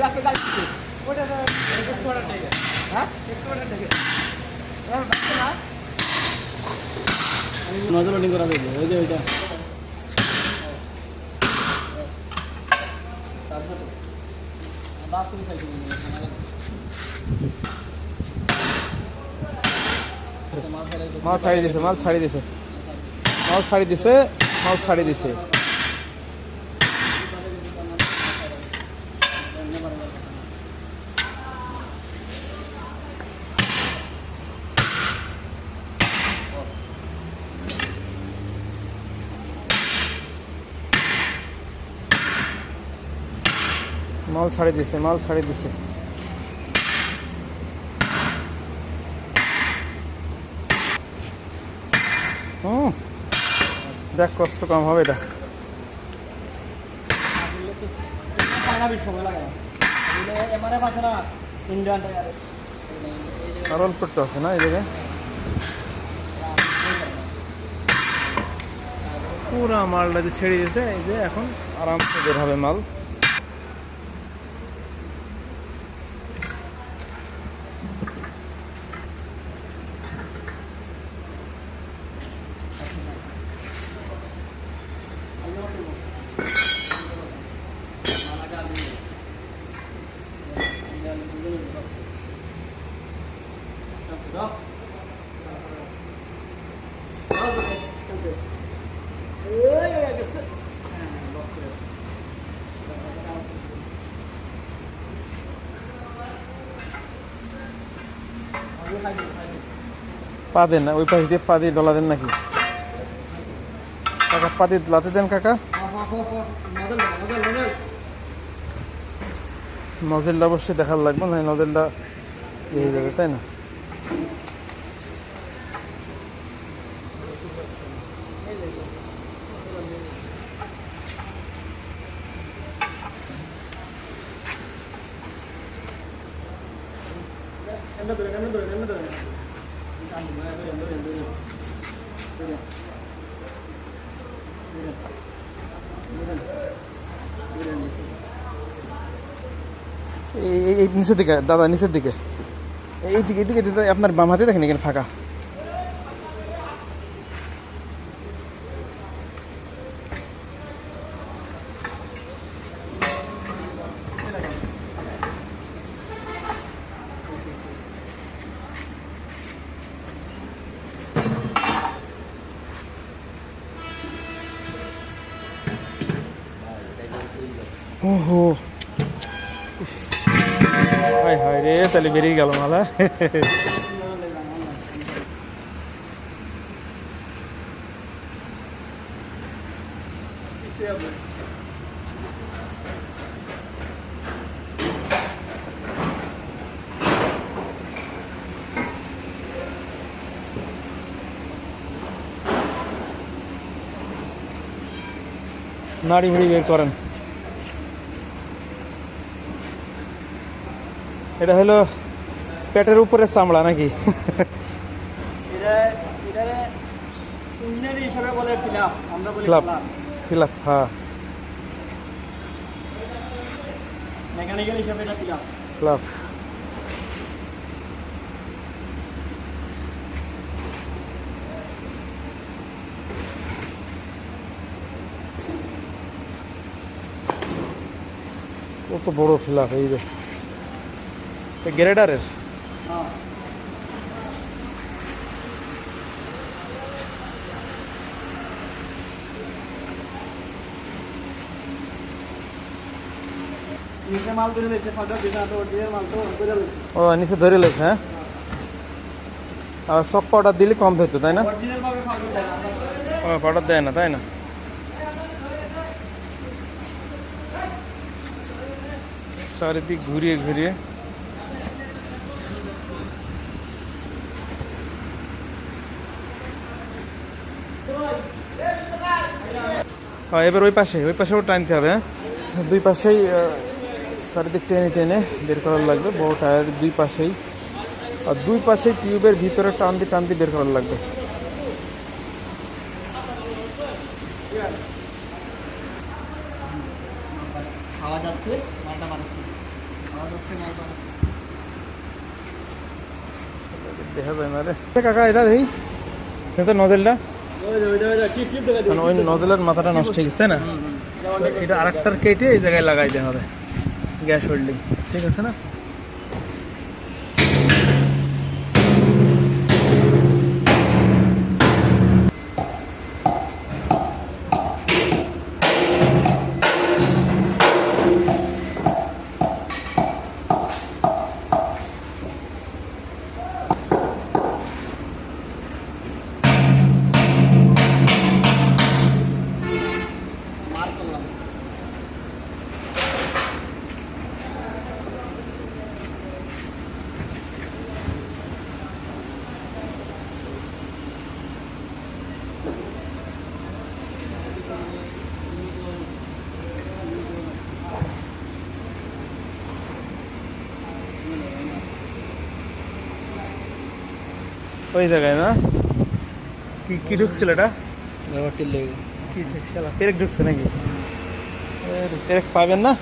রাখতে যাচ্ছি ওটা এক্সপোর্টার থেকে হ্যাঁ এক্সপোর্টার থেকে না নজর লোডিং করা যাবে, ওই যে ওইটা। মাল ছাড়ি দিছে, মাল ছাড়ি দিছে। মাল ছাড়ি দিছে, মাল ছাড়ি দিছে। মাল ছাড়ি দিছে, মাল ছাড়ি দিছে। হুম, দেখ কষ্ট কম হবে এটা। লাগে এমআরএফ আছে না এই পুরা মালটা যে ছেড়ে দিয়েছে, এই যে এখন আরামসে বের হবে মাল। পা দেন না, ওই পাশ দিয়ে পা দিয়ে ডলা দেন নাকি? কাকা, পা দিয়ে ডলাতে দেন কাকা। নজেলটা অবশ্যই দেখার লাগবে না নজেলটা ইয়ে হয়ে যাবে তাই না? এই এই- এই নিচের দিকে, দাদা, নিচের দিকে। এই দিকে এদিকে দিকে আপনার বাম হাতে দেখেন এখানে ফাঁকা। ওহো। হাই হাই রে তাহলে বেরিয়ে গেল মালা। নাড়ি মুড়ি বের করেন। এটা হলো পেটের উপরে চামড়া নাকি? ফিলাপ হ্যাঁ। মেকানিক্যাল হিসাবে এটা ফিলাপ। ফ্লাপ। কত বড় ফিলাপ এই যে। গ্রেডারের? ও নিচে ধরে লেছে হ্যাঁ? আর সব পাউডার দিলে কম ধরতো তাই না? ও পাউডার দেয় না তাই না? চারিদিক ঘুরিয়ে ঘুরিয়ে হ্যাঁ এবার ওই পাশে ওই পাশেও টানতে হবে হ্যাঁ? দুই পাশেই চারিদিক টেনে টেনে বের করার লাগবে বড় টায়ার দুই পাশেই। আর দুই পাশেই টিউবের ভিতরে টান দিয়ে টান দিয়ে বের করার লাগবে। খাওয়া যাচ্ছে মালটা বানাচ্ছে। খাওয়া যাচ্ছে মাল বানাচ্ছে। দেখা যায় না রে। কাকা এটা এটা নজেলটা। মানে ওই নজেলের মাথাটা নষ্ট হয়ে গেছে তাই না? এটা আরেকটার কেটে এই জায়গায় লাগাইতে হবে গ্যাস হোল্ডিং ঠিক আছে না? ওই জায়গায় না? কি কি ঢুকছিল এটা? কি ঢুকছে নাকি? পেরেক পাবেন না?